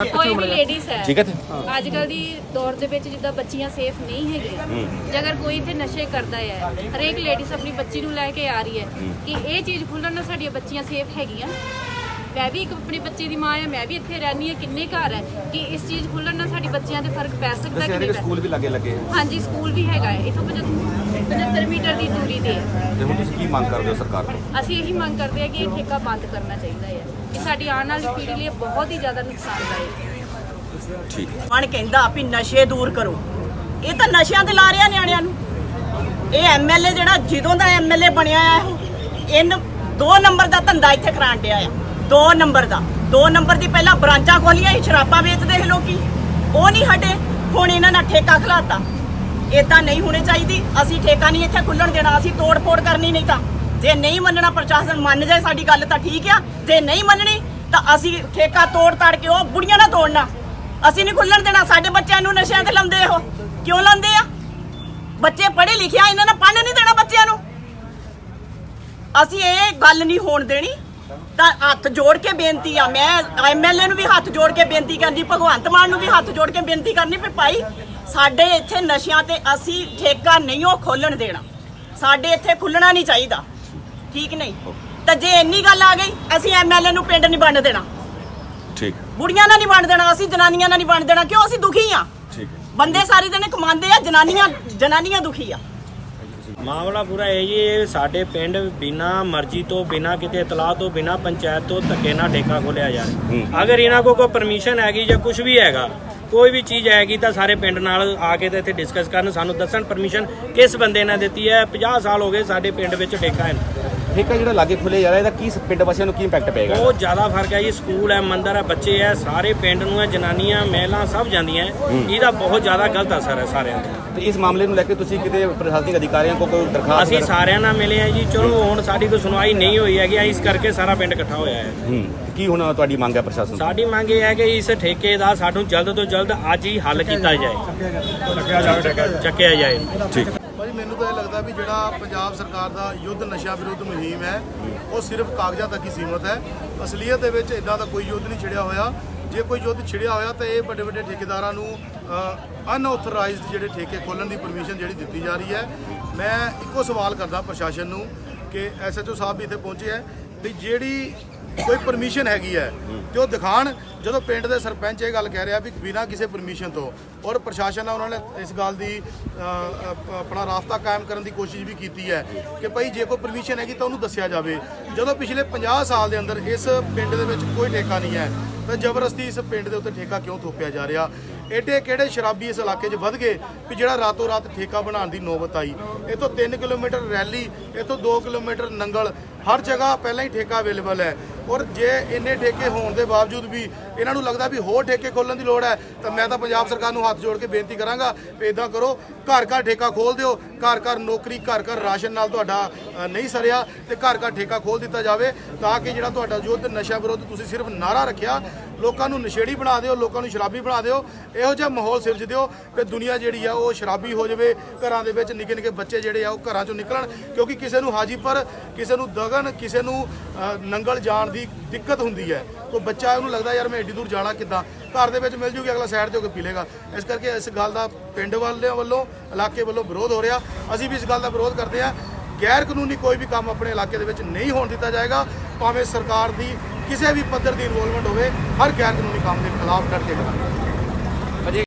ਕੋਈ ਵੀ ਲੇਡੀਜ਼ ਹੈ। ਠੀਕ ਹੈ ਅੱਜ ਕੱਲ ਦੀ ਦੌਰ ਦੇ ਵਿੱਚ ਜਿੱਦਾਂ ਬੱਚੀਆਂ ਸੇਫ ਨਹੀਂ ਹੈਗੀਆਂ। ਜੇ ਅਗਰ ਕੋਈ ਇੱਥੇ ਨਸ਼ੇ ਕਰਦਾ ਹੈ ਹਰੇਕ ਲੇਡੀਜ਼ ਆਪਣੀ ਬੱਚੀ ਨੂੰ ਲੈ ਕੇ ਆ ਰਹੀ ਹੈ ਕਿ ਇਹ ਚੀਜ਼ ਖੁੱਲਣ ਨਾਲ ਸਾਡੀਆਂ ਬੱਚੀਆਂ ਸੇਫ ਹੈਗੀਆਂ। ਮੈਂ ਵੀ ਇੱਕ ਆਪਣੀ ਬੱਚੀ ਦੀ ਮਾਂ ਹਾਂ ਮੈਂ ਵੀ ਇੱਥੇ ਰਹਿੰਦੀ ਹਾਂ ਕਿੰਨੇ ਘਰ ਹੈ ਕਿ ਇਸ ਚੀਜ਼ ਖੁੱਲਣ ਨਾਲ ਸਾਡੀ ਬੱਚੀਆਂ ਤੇ ਫ਼ਰਕ ਪੈ ਸਕਦਾ ਕਿ ਨਹੀਂ ਸਕੂਲ ਵੀ ਲੱਗੇ ਲੱਗੇ। ਹਾਂਜੀ ਸਕੂਲ ਵੀ ਹੈਗਾ ਹੈ। ਇਥੋਂ 75 ਮੀਟਰ ਦੀ ਦੂਰੀ ਤੇ ਹੈ ਤੇ ਹੁਣ ਤੁਸੀਂ ਕੀ ਮੰਗ ਕਰਦੇ ਹੋ ਸਰਕਾਰ ਤੋਂ? ਅਸੀਂ ਇਹੀ ਮੰਗ ਕਰਦੇ ਹਾਂ ਕਿ ਇਹ ਠੇਕਾ ਬੰਦ ਕਰਨਾ ਚਾਹੀਦਾ ਹੈ ਕਿ ਸਾਡੀ ਆਉਣ ਵਾਲੀ ਪੀੜ੍ਹੀ ਲਈ ਬਹੁਤ ਹੀ ਜ਼ਿਆਦਾ ਨੁਕਸਾਨਦਾਇਕ ਹੈ। ਠੀਕ। ਮਨ ਕਹਿੰਦਾ ਵੀ ਨਸ਼ੇ ਦੂਰ ਕਰੋ। ਇਹ ਤਾਂ ਨਸ਼ਿਆਂ ਤੇ ਲਾ ਰਿਆ ਨਿਆਣਿਆਂ ਨੂੰ। ਇਹ ਐਮਐਲਏ ਜਿਹੜਾ ਜਦੋਂ ਦਾ ਐਮਐਲਏ ਬਣਿਆ ਆ ਇਹ ਇਹਨ ਦੋ ਨੰਬਰ ਦਾ ਧੰਦਾ ਇੱਥੇ ਕਰਾਣ ਡਿਆ ਆ। ਦੋ ਨੰਬਰ ਦਾ। ਦੋ ਨੰਬਰ ਦੀ ਪਹਿਲਾਂ ਬ੍ਰਾਂਚਾਂ ਖੋਲੀਆਂ ਹੀ ਸ਼ਰਾਬਾਂ ਵੇਚਦੇ ਸੀ ਲੋਕੀ। ਉਹ ਨਹੀਂ ਹਟੇ, ਹੁਣ ਇਹਨਾਂ ਨਾਲ ਠੇਕਾ ਖਲਾਤਾ। ਇਦਾਂ ਨਹੀਂ ਹੋਣੀ ਚਾਹੀਦੀ, ਅਸੀਂ ਠੇਕਾ ਨਹੀਂ ਇੱਥੇ ਖੁੱਲਣ ਦੇਣਾ, ਅਸੀਂ ਤੋੜ ਫੋੜ ਕਰਨੀ ਨਹੀਂ ਤਾਂ। ਜੇ ਨਹੀਂ ਮੰਨਣਾ ਪ੍ਰਸ਼ਾਸਨ, ਮੰਨ ਜਾਏ ਸਾਡੀ ਗੱਲ ਤਾਂ ਠੀਕ ਆ। ਜੇ ਨਹੀਂ ਮੰਨਣੀ, ਤਾਂ ਅਸੀਂ ਠੇਕਾ ਤੋੜ ਤਾੜ ਕੇ ਉਹ ਬੁੜੀਆਂ ਨਾਲ ਤੋੜਨਾ। ਅਸੀਂ ਨਹੀਂ ਖੁੱਲਣ ਦੇਣਾ, ਸਾਡੇ ਬੱਚਿਆਂ ਨੂੰ ਨਸ਼ਿਆਂ ਤੇ ਲਾਉਂਦੇ ਉਹ। ਕਿਉਂ ਲਾਉਂਦੇ ਆ? ਬੱਚੇ ਪੜ੍ਹੇ ਲਿਖਿਆ ਇਹਨਾਂ ਨੇ ਪੜ੍ਹਨ ਨਹੀਂ ਦੇਣਾ ਬੱਚਿਆਂ ਨੂੰ। ਅਸੀਂ ਇਹ ਗੱਲ ਨਹੀਂ ਹੋਣ ਦੇਣੀ। ਤਾਂ ਹੱਥ ਜੋੜ ਕੇ ਬੇਨਤੀ ਆ ਮੈਂ ਐਮਐਲਏ ਨੂੰ ਵੀ ਹੱਥ ਜੋੜ ਕੇ ਬੇਨਤੀ ਕਰਨੀ ਭਗਵੰਤ ਮਾਨ ਨੂੰ ਵੀ ਹੱਥ ਜੋੜ ਕੇ ਬੇਨਤੀ ਕਰਨੀ ਵੀ ਭਾਈ ਸਾਡੇ ਇੱਥੇ ਨਸ਼ਿਆਂ ਤੇ ਅਸੀਂ ਠੇਕਾ ਨਹੀਂ ਉਹ ਖੋਲਣ ਦੇਣਾ। ਸਾਡੇ ਇੱਥੇ ਖੁੱਲਣਾ ਨਹੀਂ ਚਾਹੀਦਾ। ਠੀਕ ਨਹੀਂ? ਤਾਂ ਜੇ ਇੰਨੀ ਗੱਲ ਆ ਗਈ ਅਸੀਂ ਐਮਐਲਏ ਨੂੰ ਪਿੰਡ ਨਹੀਂ ਵੰਡ ਦੇਣਾ। ਠੀਕ। ਬੁੜੀਆਂ ਨਾਲ ਨਹੀਂ ਵੰਡ ਦੇਣਾ ਅਸੀਂ ਜਨਾਨੀਆਂ ਨਾਲ ਨਹੀਂ ਵੰਡ ਦੇਣਾ ਕਿਉਂ ਅਸੀਂ ਦੁਖੀ ਆ? ਠੀਕ ਬੰਦੇ ਸਾਰੇ ਦਿਨ ਕਮਾਉਂਦੇ ਆ ਜਨਾਨੀਆਂ ਜਨਾਨੀਆਂ ਦੁਖੀ ਆ। ਮਾਮਲਾ ਪੂਰਾ ਇਹ ਜੀ ਇਹ ਸਾਡੇ ਪਿੰਡ ਬਿਨਾ ਮਰਜ਼ੀ ਤੋਂ ਬਿਨਾ ਕਿਤੇ ਇਤਲਾਹ ਤੋਂ ਬਿਨਾ ਪੰਚਾਇਤ ਤੋਂ ਧੱਕੇ ਨਾਲ ਠੇਕਾ ਖੋਲਿਆ ਜਾ ਰਿਹਾ। ਅਗਰ ਇਹਨਾਂ ਕੋਲ ਕੋਈ ਪਰਮਿਸ਼ਨ ਹੈਗੀ ਜਾਂ ਕੁਝ ਵੀ ਹੈਗਾ ਕੋਈ ਵੀ ਚੀਜ਼ ਹੈਗੀ ਤਾਂ ਸਾਰੇ ਪਿੰਡ ਨਾਲ ਆ ਕੇ ਤੇ ਇੱਥੇ ਡਿਸਕਸ ਕਰਨ। ਸਾਨੂੰ ਦੱਸਣ ਪਰਮਿਸ਼ਨ ਕਿਸ ਬੰਦੇ ਨੇ ਦਿੱਤੀ ਹੈ। 50 ਸਾਲ ਹੋ ਗਏ ਸਾਡੇ ਪਿੰਡ ਵਿੱਚ ਠੇਕਾ ਹੈ। ਠੇਕਾ ਜਿਹੜਾ ਲਾਗੇ ਖੁੱਲੇ ਜਾ ਰਿਹਾ ਇਹਦਾ ਕੀ ਪਿੰਡ ਵਾਸੀਆਂ ਨੂੰ ਕੀ ਇੰਪੈਕਟ ਪਏਗਾ? ਬਹੁਤ ਜ਼ਿਆਦਾ ਫ਼ਰਕ ਹੈ ਜੀ ਸਕੂਲ ਹੈ ਮੰਦਰ ਹੈ ਬੱਚੇ ਹੈ ਸਾਰੇ ਪਿੰਡ ਨੂੰ ਹੈ ਜਨਾਨੀਆਂ ਮਹਿਲਾ ਸਭ ਜਾਂਦੀਆਂ ਹੈ। ਇਹਦਾ ਬਹੁਤ ਜ਼ਿਆਦਾ ਗਲਤ ਅਸਰ ਹੈ ਸਾਰਿਆਂ ਤੇ। ਤੇ ਇਸ ਮਾਮਲੇ ਨੂੰ ਲੈ ਕੇ ਤੁਸੀਂ ਕਿਤੇ ਪ੍ਰਸ਼ਾਸਨਿਕ ਅਧਿਕਾਰੀਆਂ ਕੋਲ ਕੋਈ ਦਰਖਾਸਤ ਅਸੀਂ ਸਾਰਿਆਂ ਨਾਲ ਮਿਲੇ ਆ ਜੀ ਚਲੋ ਹੁਣ ਸਾਡੀ ਕੋਈ ਸੁਣਵਾਈ ਨਹੀਂ ਹੋਈ ਹੈਗੀ ਇਸ ਕਰਕੇ ਸਾਰਾ ਪਿੰਡ ਇਕੱਠਾ ਹੋਇਆ ਹੈ। ਹੂੰ ਕੀ ਹੁਣ ਤੁਹਾਡੀ ਮੰਗ ਹੈ ਪ੍ਰਸ਼ਾਸਨ ਤੋਂ? ਸਾਡੀ ਮੰਗ ਇਹ ਹੈ ਕਿ ਇਸ ਠੇਕੇ ਦਾ ਸਾਨੂੰ ਜਲਦ ਤੋਂ ਜਲਦ ਅੱਜ ਹੀ ਹੱਲ ਕੀਤਾ ਜਾਏ। ਚੱਕਿਆ ਜਾਏ। ਠੀਕ। ਭਾਜੀ ਮੈਨੂੰ ਤਾਂ ਇਹ ਲੱਗਦਾ ਵੀ ਜਿਹੜਾ ਪੰਜਾਬ ਸਰਕਾਰ ਦਾ ਯੁੱਧ ਨਸ਼ਾ ਵਿਰੁੱਧ ਮੁਹਿੰਮ ਹੈ, ਉਹ ਸਿਰਫ ਕਾਗਜ਼ਾਂ ਤੱਕ ਹੀ ਸੀਮਤ ਹੈ। ਅਸਲੀਅਤ ਦੇ ਵਿੱਚ ਇਦਾਂ ਦਾ ਕੋਈ ਯੁੱਧ ਨਹੀਂ ਛਿੜਿਆ ਹੋਇਆ। ਜੇ ਕੋਈ ਯੁੱਧ ਛਿੜਿਆ ਹੋਇਆ ਤਾਂ ਇਹ ਵੱਡੇ ਵੱਡੇ ਠੇਕੇਦਾਰਾਂ ਨੂੰ ਅਨਆਥੋਰਾਈਜ਼ਡ ਜਿਹੜੇ ਠੇਕੇ ਖੋਲਣ ਦੀ ਪਰਮਿਸ਼ਨ ਜਿਹੜੀ ਦਿੱਤੀ ਜਾ ਰਹੀ ਹੈ। ਮੈਂ ਇੱਕੋ ਸਵਾਲ ਕਰਦਾ ਪ੍ਰਸ਼ਾਸਨ ਨੂੰ ਕਿ ਐਸਐਚਓ ਸਾਹਿਬ ਵੀ ਇੱਥੇ ਪਹੁੰਚੇ ਹੈ ਵੀ ਜਿਹੜੀ ਕੋਈ ਪਰਮਿਸ਼ਨ ਹੈਗੀ ਹੈ ਤੇ ਉਹ ਦਿਖਾਣ ਜਦੋਂ ਪਿੰਡ ਦੇ ਸਰਪੰਚ ਇਹ ਗੱਲ ਕਹਿ ਰਿਹਾ ਵੀ ਬਿਨਾਂ ਕਿਸੇ ਪਰਮਿਸ਼ਨ ਤੋਂ ਔਰ ਪ੍ਰਸ਼ਾਸਨ ਨਾਲ ਉਹਨਾਂ ਨੇ ਇਸ ਗੱਲ ਦੀ ਆਪਣਾ ਰਾਸਤਾ ਕਾਇਮ ਕਰਨ ਦੀ ਕੋਸ਼ਿਸ਼ ਵੀ ਕੀਤੀ ਹੈ ਕਿ ਭਾਈ ਜੇ ਕੋਈ ਪਰਮਿਸ਼ਨ ਹੈਗੀ ਤਾਂ ਉਹਨੂੰ ਦੱਸਿਆ ਜਾਵੇ। ਜਦੋਂ ਪਿਛਲੇ 50 ਸਾਲ ਦੇ ਅੰਦਰ ਇਸ ਪਿੰਡ ਦੇ ਵਿੱਚ ਕੋਈ ਠੇਕਾ ਨਹੀਂ ਹੈ ਤਾਂ ਜ਼ਬਰਦਸਤੀ ਇਸ ਪਿੰਡ ਦੇ ਉੱਤੇ ਠੇਕਾ ਕਿਉਂ ਥੋਪਿਆ ਜਾ ਰਿਹਾ? ਏਡੇ ਕਿਹੜੇ ਸ਼ਰਾਬੀ ਇਸ ਇਲਾਕੇ 'ਚ ਵੱਧ ਗਏ ਵੀ ਜਿਹੜਾ ਰਾਤੋਂ ਰਾਤ ਠੇਕਾ ਬਣਾਉਣ ਦੀ ਨੌਬਤ ਆਈ? ਇਥੋਂ 3 ਕਿਲੋਮੀਟਰ ਰੈਲੀ ਇਥੋਂ 2 ਕਿਲੋਮੀਟਰ ਨੰਗਲ ਹਰ ਜਗ੍ਹਾ ਪਹਿਲਾਂ ਹੀ ਠੇਕਾ ਅਵੇਲੇਬਲ ਹੈ। ਔਰ ਜੇ ਇੰਨੇ ਠੇਕੇ ਹੋਣ ਦੇ ਬਾਵਜੂਦ ਵੀ ਇਹਨਾਂ ਨੂੰ ਲੱਗਦਾ ਵੀ ਹੋਰ ਠੇਕੇ ਖੋਲਣ ਦੀ ਲੋੜ ਹੈ, ਤਾਂ ਮੈਂ ਤਾਂ ਪੰਜਾਬ ਸਰਕਾਰ ਨੂੰ ਹੱਥ ਜੋੜ ਕੇ ਬੇਨਤੀ ਕਰਾਂਗਾ ਵੀ ਇਦਾਂ ਕਰੋ, ਘਰ ਘਰ ਠੇਕਾ ਖੋਲ ਦਿਓ, ਘਰ ਘਰ ਨੌਕਰੀ, ਘਰ ਘਰ ਰਾਸ਼ਨ ਨਾਲ ਤੁਹਾਡਾ ਨਹੀਂ ਸਰਿਆ ਤੇ ਘਰ ਘਰ ਠੇਕਾ ਖੋਲ ਦਿੱਤਾ ਜਾਵੇ ਤਾਂ ਕਿ ਜਿਹੜਾ ਤੁਹਾਡਾ ਯੁੱਧ ਨਸ਼ਾ ਵਿਰੁੱਧ ਤੁਸੀਂ ਸਿਰਫ ਨਾਰਾ ਰੱਖਿਆ, ਲੋਕਾਂ ਨੂੰ ਨਸ਼ੇੜੀ ਬਣਾ ਦਿਓ, ਲੋਕਾਂ ਨੂੰ ਸ਼ਰਾਬੀ ਬਣਾ ਦਿਓ, ਇਹੋ ਜਿਹਾ ਮਾਹੌਲ ਸਿਰਜ ਦਿਓ ਕਿ ਦੁਨੀਆ ਜਿਹੜੀ ਆ ਉਹ ਸ਼ਰਾਬੀ ਹੋ ਜਾਵੇ, ਘਰਾਂ ਦੇ ਵਿੱਚ ਨਿੱਕੇ ਨਿੱਕੇ ਬੱਚੇ ਜਿਹੜੇ ਆ ਉਹ ਘਰਾਂ ਚੋਂ ਨਿਕਲਣ ਕਿਉਂਕਿ ਕਿਸੇ ਨੂੰ ਹਾਜੀਪੁਰ ਕਿਸੇ ਨੂੰ ਦਗਨ ਕਿਸੇ ਨੂੰ ਨੰਗਲ ਜਾਣ ਦੀ ਦਿੱਕਤ ਹੁੰਦੀ ਹੈ। ਕੋਈ ਬੱਚਾ ਉਹਨੂੰ ਲੱਗਦਾ, ਯਾਰ ਮੈਂ ਏਡੀ ਦੂਰ ਜਾਣਾ ਕਿੱਦਾਂ? ਘਰ ਦੇ ਵਿੱਚ ਮਿਲ ਜੂਗੀ, ਅਗਲਾ ਸਾਈਡ ਤੇ ਹੋ ਕੇ ਪੀ ਲੇਗਾ ਇਸ ਕਰਕੇ ਇਸ ਗੱਲ ਦਾ ਪਿੰਡ ਵਾਲਿਆਂ ਵੱਲੋਂ, ਇਲਾਕੇ ਵੱਲੋਂ ਵਿਰੋਧ ਹੋ ਰਿਹਾ। ਅਸੀਂ ਵੀ ਇਸ ਗੱਲ ਦਾ ਵਿਰੋਧ ਕਰਦੇ ਹਾਂ। ਗੈਰ ਕਾਨੂੰਨੀ ਕੋਈ ਵੀ ਕੰਮ ਆਪਣੇ ਇਲਾਕੇ ਦੇ ਵਿੱਚ ਨਹੀਂ ਹੋਣ ਦਿੱਤਾ ਜਾਏਗਾ। ਭਾਵੇਂ ਸਰਕਾਰ ਦੀ ਕਿਸੇ ਵੀ ਪੱਧਰ ਦੀ ਇਨਵੋਲਵਮੈਂਟ ਹੋਵੇ, ਹਰ ਗੈਰ ਕਾਨੂੰਨੀ ਕੰਮ ਦੇ ਖਿਲਾਫ ਡਟ ਕੇ ਕਰਾਂਗੇ।